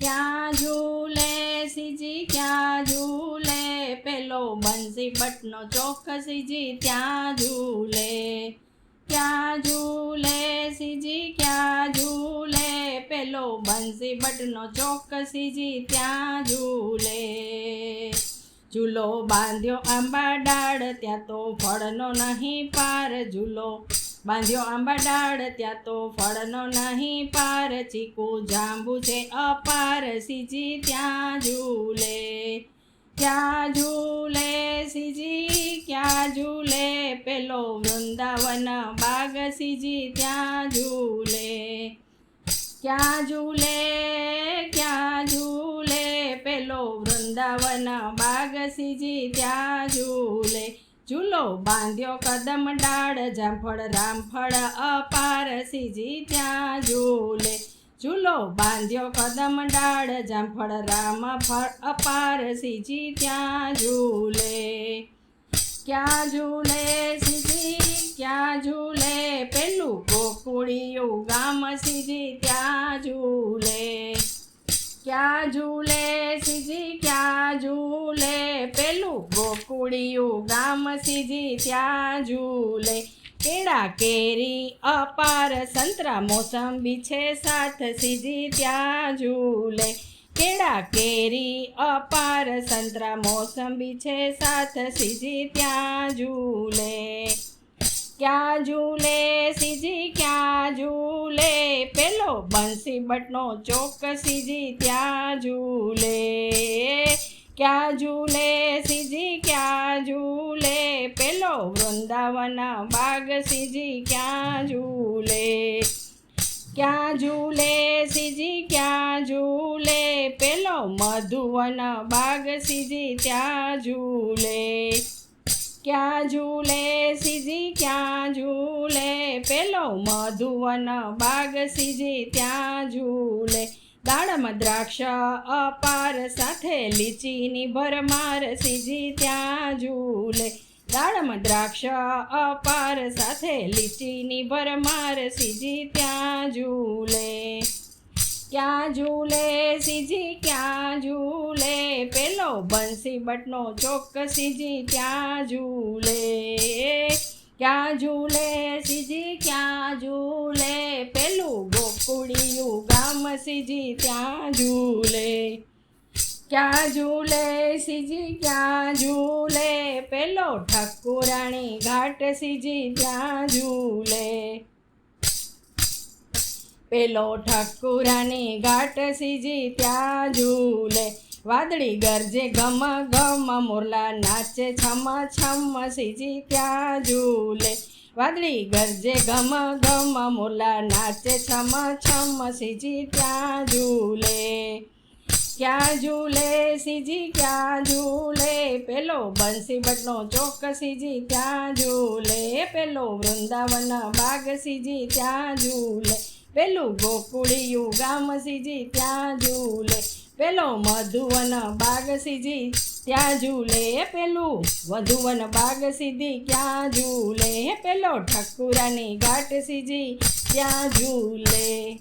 ક્યાં ઝૂલે સીજી ક્યાં ઝૂલે પેલો બંસી બટનો ચોક સીજી ત્યાં ઝૂલે ક્યાં ઝૂલે સીજી ક્યાં ઝૂલે પેલો બંસી બટનો ચોક સીજી ત્યાં ઝૂલે ઝૂલો બાંધ્યો આંબા ડાળ ત્યાં તો ફળનો નહીં પાર ઝૂલો બાંધ્યો આંબા ડાળ, ત્યાં તો ફળનો નહીં પાર, ચીકુ જાંબુ છે અપાર, સીજી ત્યાં ઝૂલે ક્યાં ઝૂલે, સીજી ક્યાં ઝૂલે, પેલો વૃંદાવન બાગ, સીજી ત્યાં ઝૂલે, ક્યાં ઝૂલે ક્યાં ઝૂલે, પેલો વૃંદાવન બાગ, સીજી ત્યાં ઝૂલે. ઝૂલો બાંધ્યો કદમ ડાળ, જામફળ, રામફળ અપાર, સીજી ત્યાં ઝૂલે. ઝૂલો બાંધ્યો કદમ ડાળ, જામફળ રામ ફળ અપાર, સીજી ત્યાં ઝૂલે. ક્યાં ઝૂલે સીજી? ક્યાં ઝૂલે? પેલું ગોકુળિયું ગામ સીજી ત્યાં ઝૂલે. ક્યાં ઝૂલે સીજી, ક્યાં ઝૂલે? પેલું ગોકુળિયું ગામ સીજી, ત્યાં ઝૂલે. કેળા કેરી, અપાર સંતરા મોસંબી છે સાથ સીજી, ત્યાં ઝૂલે. કેળા કેરી, અપાર સંતરા મોસંબી છે સાથ સીજી, ત્યાં ઝૂલે. ક્યાં ઝૂલે સીજી, ક્યાં ઝૂલે પેલો બંસી ચોક સીજી ત્યાં ઝૂલે? ક્યાં ઝૂલે સીજી? ક્યાં ઝૂલે? પેલો વૃંદાવન બાગ સીજી ક્યાં ઝૂલે? ક્યાં ઝૂલે સીજી? ક્યાં ઝૂલે? પેલો મધુવન બાગ સીજી ત્યાં ઝૂલે? ક્યાં ઝૂલે સીજી, ક્યાં ઝૂલે? પેલો મધુવન બાગ સીજી, ત્યાં ઝૂલે. દાડમ દ્રાક્ષ અપાર, સાથે લીચીની ભરમાર સીજી, ત્યાં ઝૂલે. દાડમ દ્રાક્ષ અપાર, સાથે લીચીની ભરમાર સીજી, ત્યાં ઝૂલે. ક્યાં ઝૂલે સીજી, ક્યાં ઝૂલે? પેલો બંસી બટનો ચોક સીજી ત્યાં ઝૂલે? ક્યાં ઝૂલે સીજી, ક્યાં ઝૂલે? પેલું ગોકુળિયું ગામ સીજી, ત્યાં ઝૂલે. ક્યાં ઝૂલે સીજી, ક્યાં ઝૂલે? પેલો ઠકુરાણી ઘાટ સીજી, ત્યાં ઝૂલે. પેલો ઠકુરાની ઘાટ સીજી ત્યાં ઝૂલે. વાદળી ગરજે ગમ ગમ મોરલા નાચે છમ છમ સીજી ત્યાં ઝૂલે. વાદળી ગરજે ગમ ગમ મોરલા નાચે છમ છમ સીજી ત્યાં ઝૂલે. ક્યાં ઝૂલે? સીજી ક્યાં ઝૂલે? પેલો બંસી બટનો ચોક સીજી ત્યાં ઝૂલે. પેલો વૃંદાવન બાગ સીજી ત્યાં ઝૂલે. પેલું ગોકુળિયું ગામ સીજી ત્યાં ઝૂલે. પેલો મધુવન બાગ સીજી ત્યાં ઝૂલે. પેલું વધુવન બાગ સીધી ક્યાં ઝૂલે. પેલો ઠકુરાની ઘાટ સીજી ત્યાં ઝૂલે.